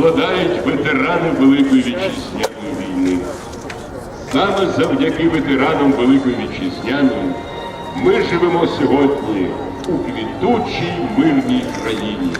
покладають ветерани Великої Вітчизняної війни. Саме завдяки ветеранам Великої Вітчизняної ми живемо сьогодні у квітучій мирній країні.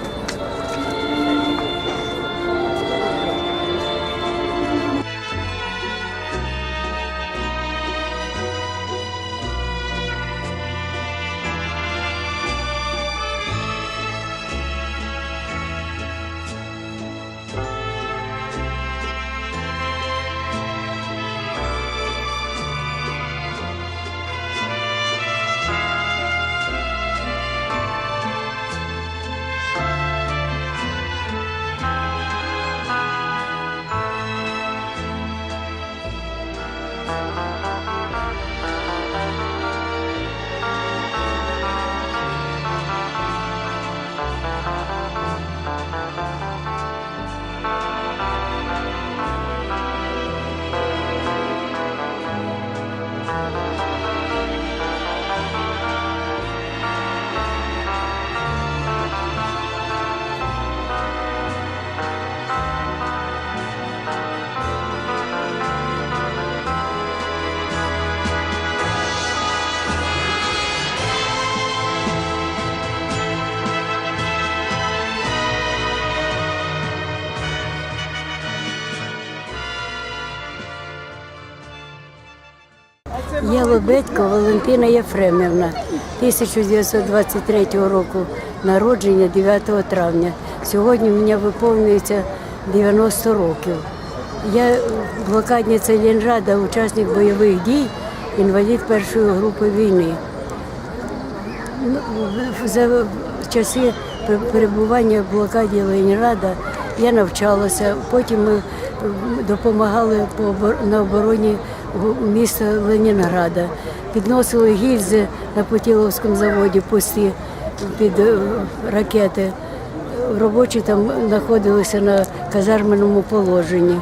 Я Лобедько Валентина Єфремівна, 1923 року народження 9 травня. Сьогодні мені виповнюється 90 років. Я блокадниця Ленрада, учасник бойових дій, інвалід першої групи війни. За часи перебування в блокаді Ленінрада я навчалася. Потім ми допомагали по на обороні міста Ленінграда. Підносили гільзи на Путіловському заводі пусті під е, ракети. Робочі там знаходилися на казарменому положенні.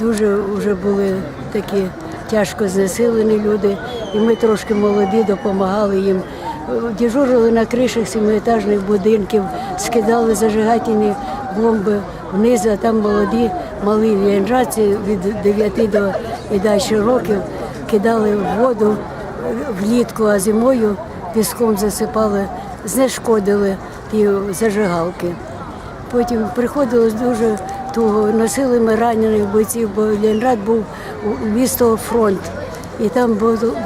Дуже вже були такі тяжко знесилені люди, і ми трошки молоді допомагали їм. Дежурили на кришах семиетажних будинків, скидали зажигательні бомби вниз, а там молоді, малі ліянжаці від 9 до і далі років кидали в воду влітку, а зимою піском засипали, знешкодили ті зажигалки. Потім приходилось дуже туго. Носили ми ранених бойців, бо Ленінград був місто фронт. І там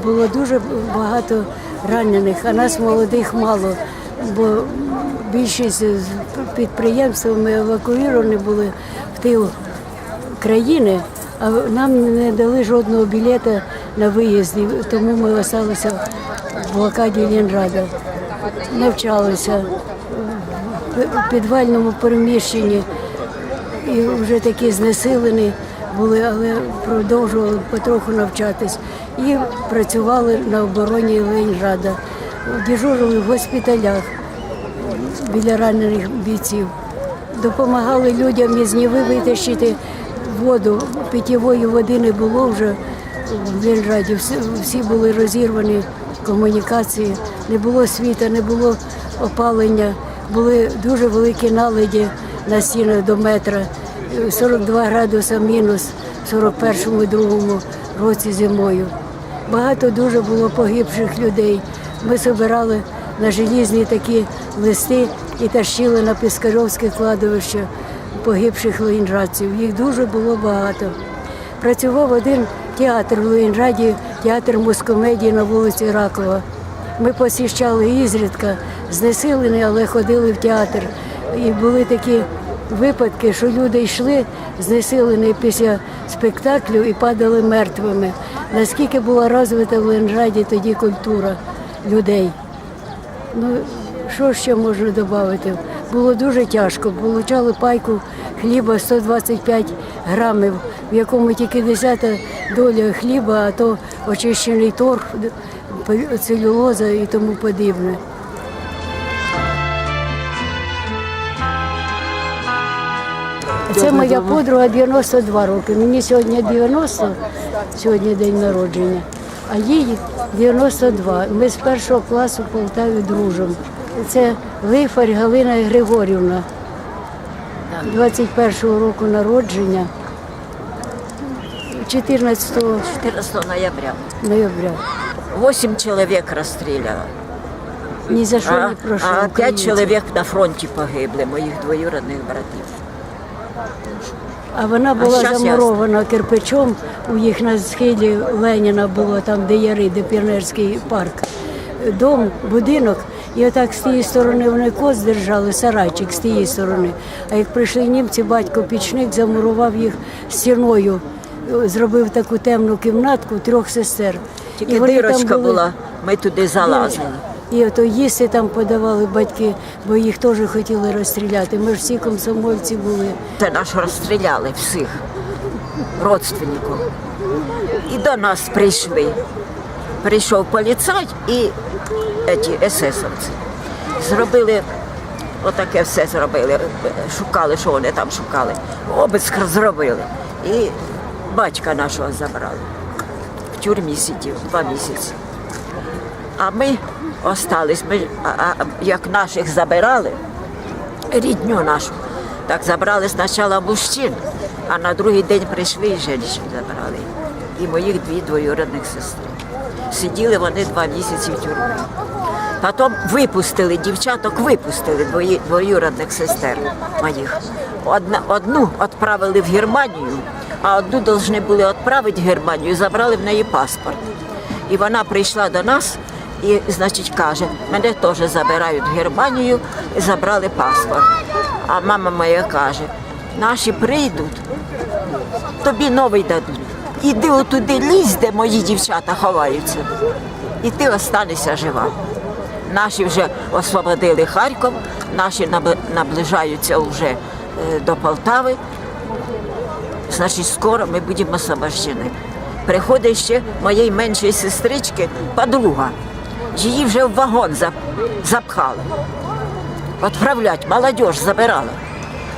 було, дуже багато ранених, а нас молодих мало, бо більшість підприємств ми евакуйовані були в тил країни, а нам не дали жодного білета на виїзд, тому ми залишилися в блокаді Ленінграда. Навчалися в підвальному приміщенні і вже такі знесилені були, але продовжували потроху навчатись. І працювали на обороні Ленінграда, дежурили в госпіталях біля ранених бійців. Допомагали людям із Ніви витащити воду. Питьової води не було вже в Ленінграді. Всі, були розірвані комунікації, не було світа, не було опалення, були дуже великі наледі на стінах до метра. 42 градуса мінус в 41-му, другому році зимою. Багато дуже було погибших людей. Ми збирали на желізні такі листи і тащили на Піскарьовське кладовище погибших ленінжадців. Їх дуже було багато. Працював один театр в Ленінраді, театр мускомедії на вулиці Ракова. Ми посіщали ізрідка, знесилені, але ходили в театр. І були такі випадки, що люди йшли знесилені після спектаклю і падали мертвими. Наскільки була розвита в Ленінграді тоді культура людей. Ну, що ще можна додати? Було дуже тяжко. Получали пайку хліба 125 грамів, в якому тільки 10 доля хліба, а то очищений торф, целюлоза і тому подібне. Це моя подруга 92 роки. Мені сьогодні 90, сьогодні день народження, а їй 92. Ми з першого класу в Полтаві дружимо. Це Лифарь Галина Григорівна. 21-го року народження. 14 14 ноября. ноября. Восемь человек расстреляла. Ні за що А, не прошу. а пять українців. человек на фронті погибли, моїх двоюродних братів. А вона була щас замурована кирпичом. У їх на схилі Леніна було там, де яри, де піонерський парк. Дом, будинок. І отак з тієї сторони вони коз держали, сарайчик з тієї сторони. А як прийшли німці, батько пічник замурував їх стіною, зробив таку темну кімнатку трьох сестер. Тільки дирочка були. була, ми туди залазили. І ото їсти там подавали батьки, бо їх теж хотіли розстріляти. Ми ж всі комсомольці були. Це наш розстріляли всіх родственників. І до нас прийшли. Прийшов поліцай і ці есесовці. Зробили, отаке все зробили. Шукали, що вони там шукали. Обиск зробили. І батька нашого забрали. В тюрмі сидів два місяці. А ми остались. Ми, а, як наших забирали, рідню нашу. Так забрали спочатку мужчин, а на другий день прийшли і жінок забрали. І моїх дві двоюродних сестри. Сиділи вони два місяці в тюрмі. Потім випустили дівчаток, випустили двої, двоюродних сестер моїх. Одна, одну відправили в Германію, а одну повинні були відправити в Германію забрали в неї паспорт. І вона прийшла до нас і, значить, каже, мене теж забирають в Германію і забрали паспорт. А мама моя каже, наші прийдуть, тобі новий дадуть. Іди отуди лізь, де мої дівчата ховаються. І ти останешся жива. Наші вже освободили Харків, наші наближаються вже е, до Полтави. Значить, скоро ми будемо освобождені. Приходить ще моєї меншої сестрички подруга. Її вже в вагон запхали. Отправлять, молодь забирала.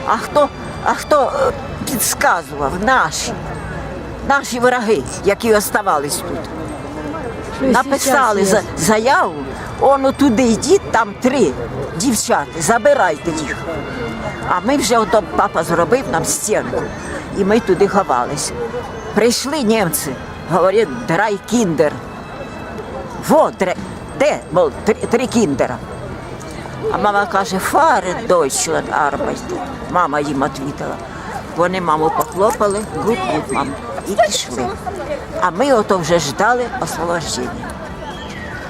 А хто, а хто е, підсказував? Наші. Наші враги, які оставались тут. Написали заяву, он туди йдіть, там три дівчата, забирайте їх. А ми вже ото папа зробив нам стінку, і ми туди ховались. Прийшли німці, говорять, драй кіндер. Во, дре, де, мол, три, три кіндера. А мама каже, фаре Deutschland arbeite. Мама їм відповіла. Вони маму похлопали, гуд гуд мам, і. А ми ото вже ждали освобождення.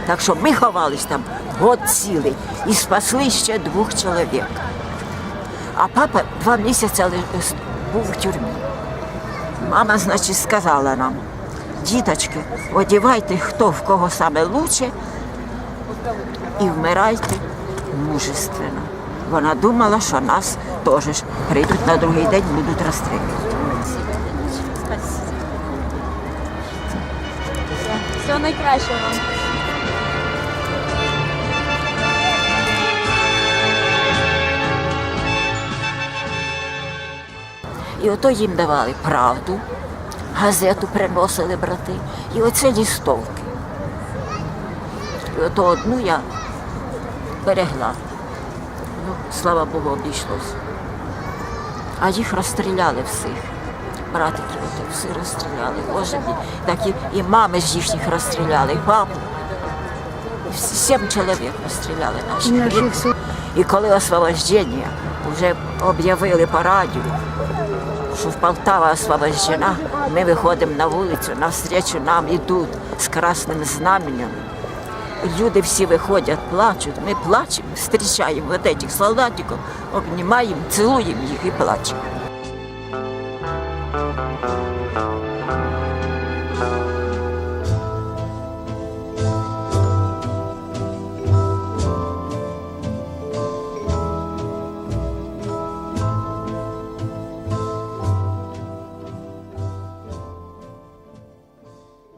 Так що ми ховались там год цілий і спасли ще двох чоловік. А папа два місяці був в тюрмі. Мама, значить, сказала нам, діточки, одівайте, хто в кого саме лучше, і вмирайте мужественно. Вона думала, що нас теж прийдуть на другий день, будуть розстрілювати. Всього найкращого вам. І ото їм давали правду, газету приносили брати, і оце лістовки. І ото одну я берегла. Ну, слава Богу, обійшлось. А їх розстріляли всіх. Братиків всі розстріляли. Боже мій. Так і, і мами ж їхніх розстріляли, і папу. Сім чоловік розстріляли наших. Су- І коли освобождення вже об'явили по радіо, що в Полтава освобождена, ми виходимо на вулицю, навстречу нам йдуть з красним знаменем. Люди всі виходять, плачуть, ми плачемо, зустрічаємо вот этих солдатиків, обнімаємо, цілуємо їх і плачемо. Música